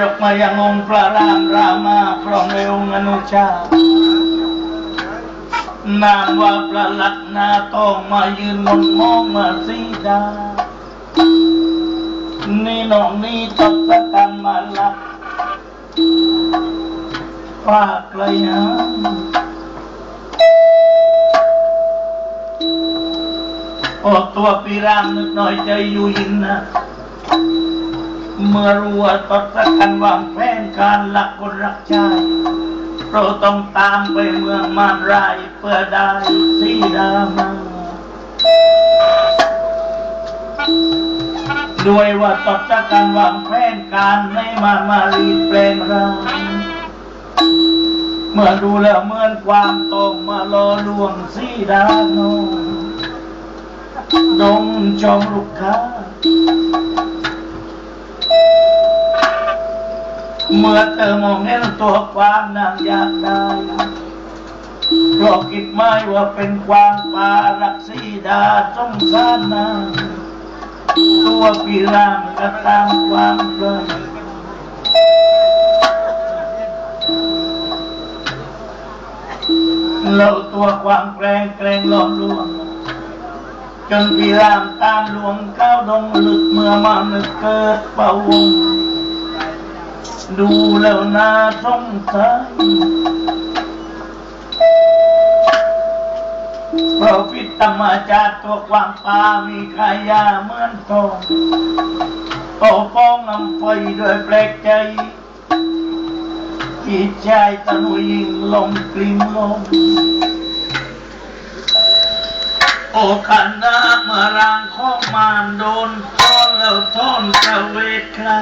ยกมายังองค์พระรามรามาพร้อมในองค์อนุชานามว่าประหลัดนาทองมายืนมนมองมาสีดานี่น้องนี่ตบสกันมาลับฝากเลยฮะโอ้ตัวปีรามนึกน่อยใจอยู่ยินนะ เมื่อรู้ว่าตดสกันวางแผนการหลักคนรักชายเราต้องตามไปเมืองมารรายเพื่อได้สีดามาด้วยว่าตดสกันวางแผนการให้มามารีแปลงร่างเมื่อดูแล้วเหมือนความตรงมาลอลวงสีดาโนดงจอมลูกค้า เมื่อเธอมองเห็นตัวความนางอยากได้เพราะคิดไม่ว่าเป็นความปารักสีดาสงสารนางตัวปีรามก็ตามความเกินเราตัวความแกล้งแกล้งหลอกลวงจนปีรามตามหลวงเข้าดงลึกเมื่อมานึกเกิดเป่าวง ดูแล้วน่าสงสารเพราะพิษธรรมชาติตัวกวางปลามีขายาเหมือนทองปกป้องนำไฟด้วยแปลกใจจิตใจตะนุยิงลงกลิ่มลงโอขันนาเมื่อรางของมานโดนท้อนแล้วท้อนตะเวทคลา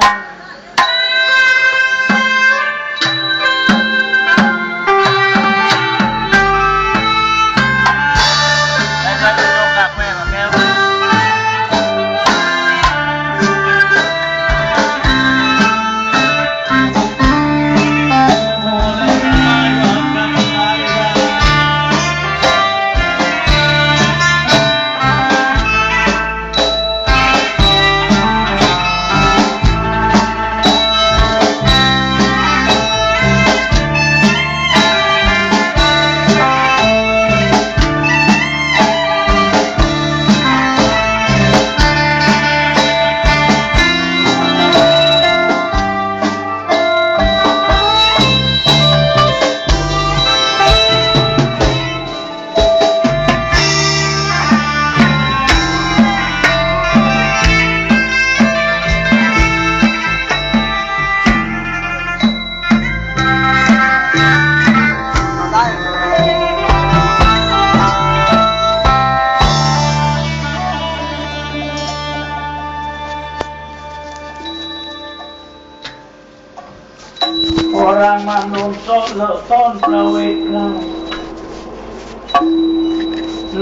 รามันโดนโซเลอะต้นประเวทเรา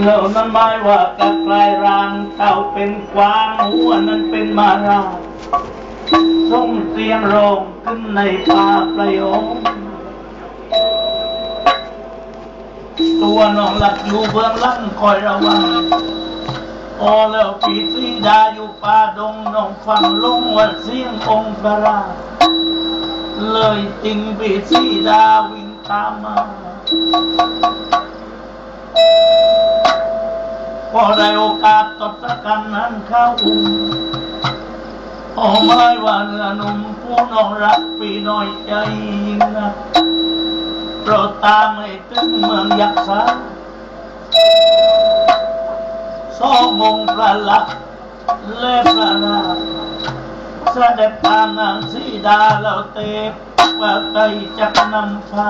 เหล่านั้นหมายว่ากะกลายรางเต่าเป็นกวางหัวนั้นเป็นมาราส่งเสียงร้องขึ้นในป่าประโยงตัวน้องหลักอยู่เบื้องหลังคอยระวังพอแล้วปีสีดาอยู่ป่าดงน้องฟังลงว่าเสียงองค์พระราช เลยจริงปีสีดาวิ่งตามมาพอได้โอกาสตบตะกันนั้นเข้าอุ้มโอ้ไม่ว่าเนื้อหนุ่มผู้น้องรักปีน้อยใจยิ่งนะโปรดตามให้ถึงเมืองยักษ์สาสองมงพระลักษณ์และพระนาถ เสด็จตามนางสีดาเลาเตบว่าไตจักนำพา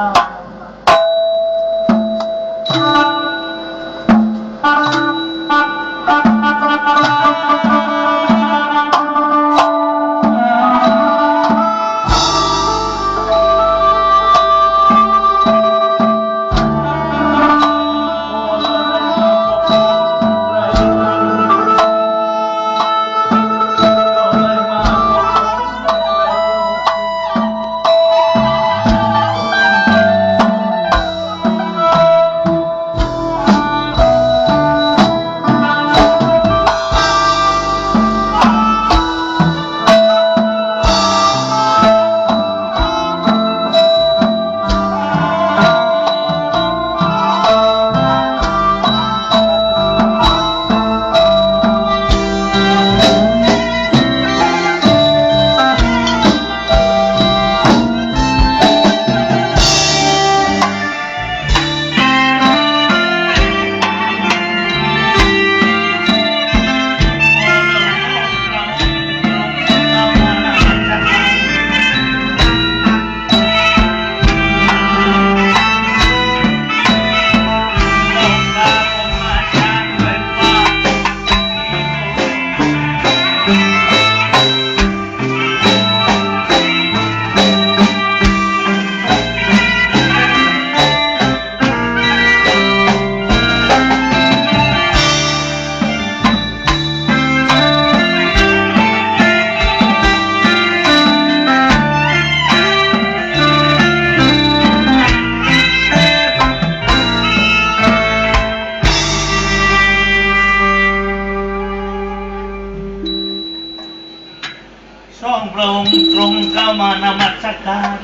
มานมัสการ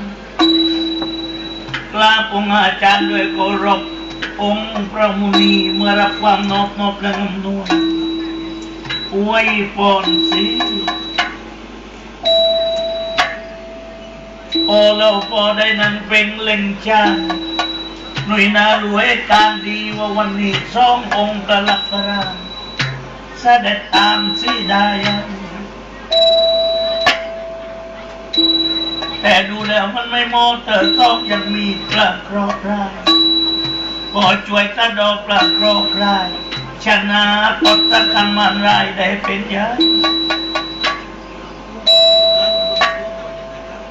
กราบองค์อาจารย์ด้วยเคารพองค์พระมุนีเมื่อรับความนอบนอบและอำนวยอวยพรสิโอเราพอได้นั่งเป็นเล่งชาหน่วยนารู้เหตุการดีว่าวันนี้สององค์กลับกรามเสด็จตามสีดายัน แต่ดูแล้วมันไม่โมเตอต้องยังมีปลาโครกรายพอช่วยตะดอกปลาโครกรายชนะตดตะกันมันรายได้เป็นใหญ่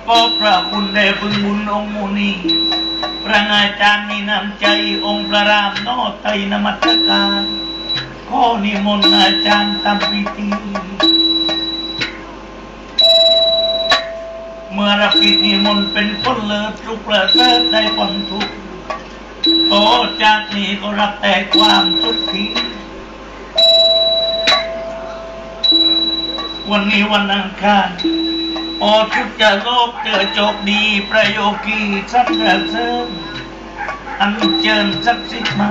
ก็พระคุณได้พึงบุญองค์มุนีพระอาจารย์มีน้ำใจองค์พระรามโนไตรนมัสการข้อนิมนต์อาจารย์ทำพิธี เมื่อรับกิจนิมนต์เป็นคนเลิศทุกประเสริฐได้ผลทุกโอจากนี้ก็รับแต่ความทุกข์ทีวันนี้วันอังคารโอทุกจะโลกเจอโจกดีประโยคีสักเสริมอันเจิญสักสิทมา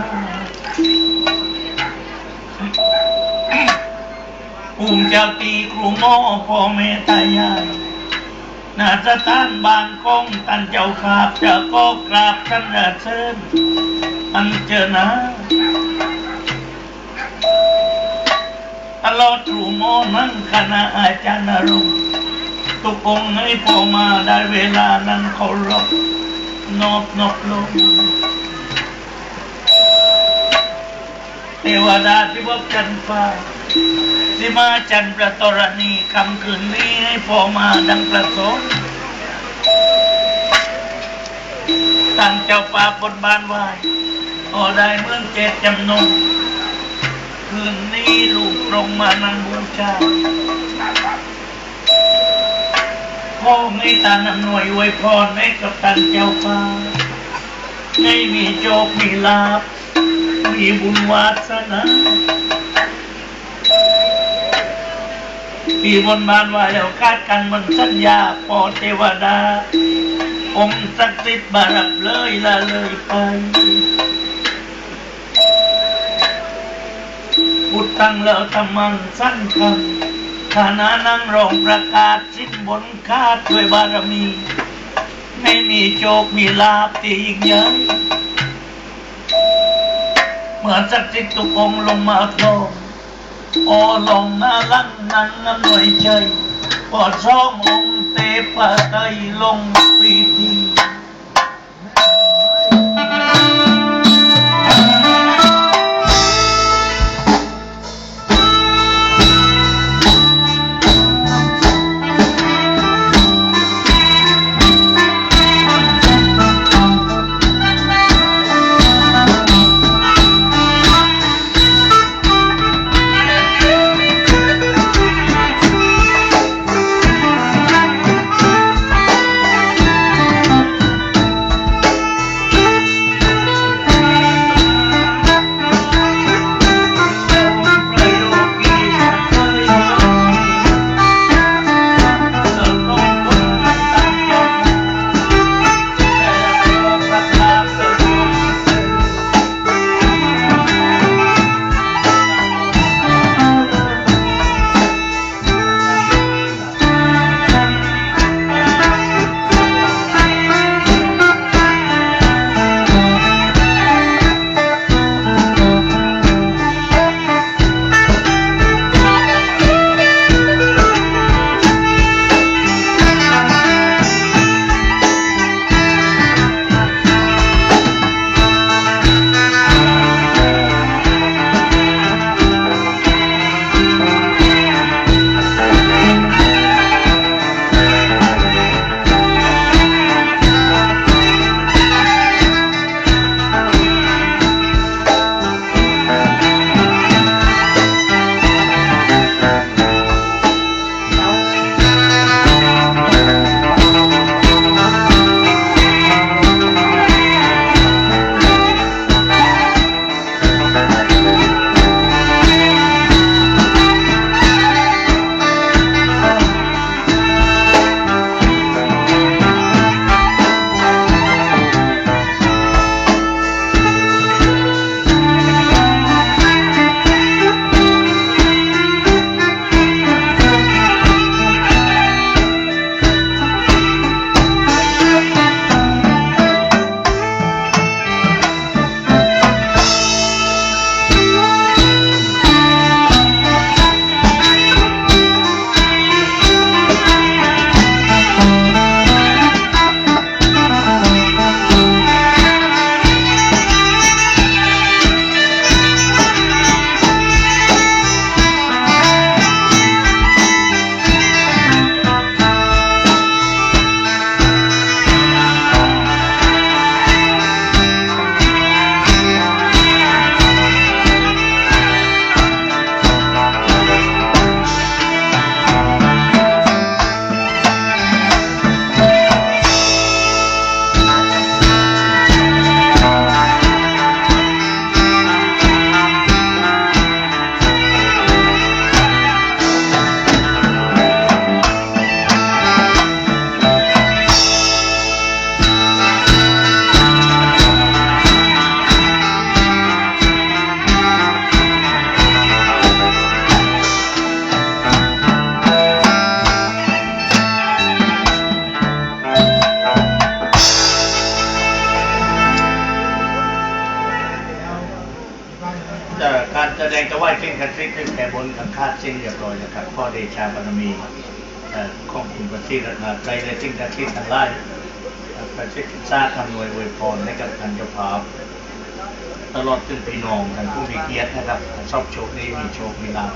ภูมิเจ้าตีครูหมอพ่อแม่ตายาย นาสถานบางกงตันเจ้าขาบจะก็กราบสันเสริญอันเจอนะตลอดรูโมนั่งคณะอาจารย์นรงค์ทุกองให้พอมาได้เวลานั้นเคารพนอบนอบลงเทวดาที่ว่าจันฟ้า สิมาจันทร์ประตรณีคำคืนนี้ให้พอมาดังประสงค์ตั้งเจ้าป่าบนบานไหวพอได้เมืองเจตจำนงคืนนี้ลูกลงมานังบูชาพ่อไม่ตานำหน่วยอวยพรให้กับตันเจ้าป่าให้มีโชคมีลาภมีบุญวาสนา ปีบนบานว่าแล้วคาดกันบนสัญญาปอเทวดา องค์ศักดิ์สิทธิ์บารับเลยละเลยไป พุทธังแล้วธรรมังสั้นคำฐานะนั่งรองประกาศสิ้นบนคาดด้วยบารมี ไม่มีโชคมีลาภที่ยิ่งใหญ่เหมือนศักดิ์สิทธิ์ทุกองลงมาทอง โอลงนาลังนังอ ก้บนกันคาดเส้นเรียบร้อยนะครับพ่อเดชาบารมีของคุณพระที่รัตนาใจและสิ่งศักดิ์สิทธิ์ทั้งหลายเอ่อประเจ้าทราบทำนวยอวยพรให้กับท่านเจ้าภาพตลอดจนพี่น้องท่านผู้มีเกียรตินะครับชอบโชคดีมีโชคมีลาภ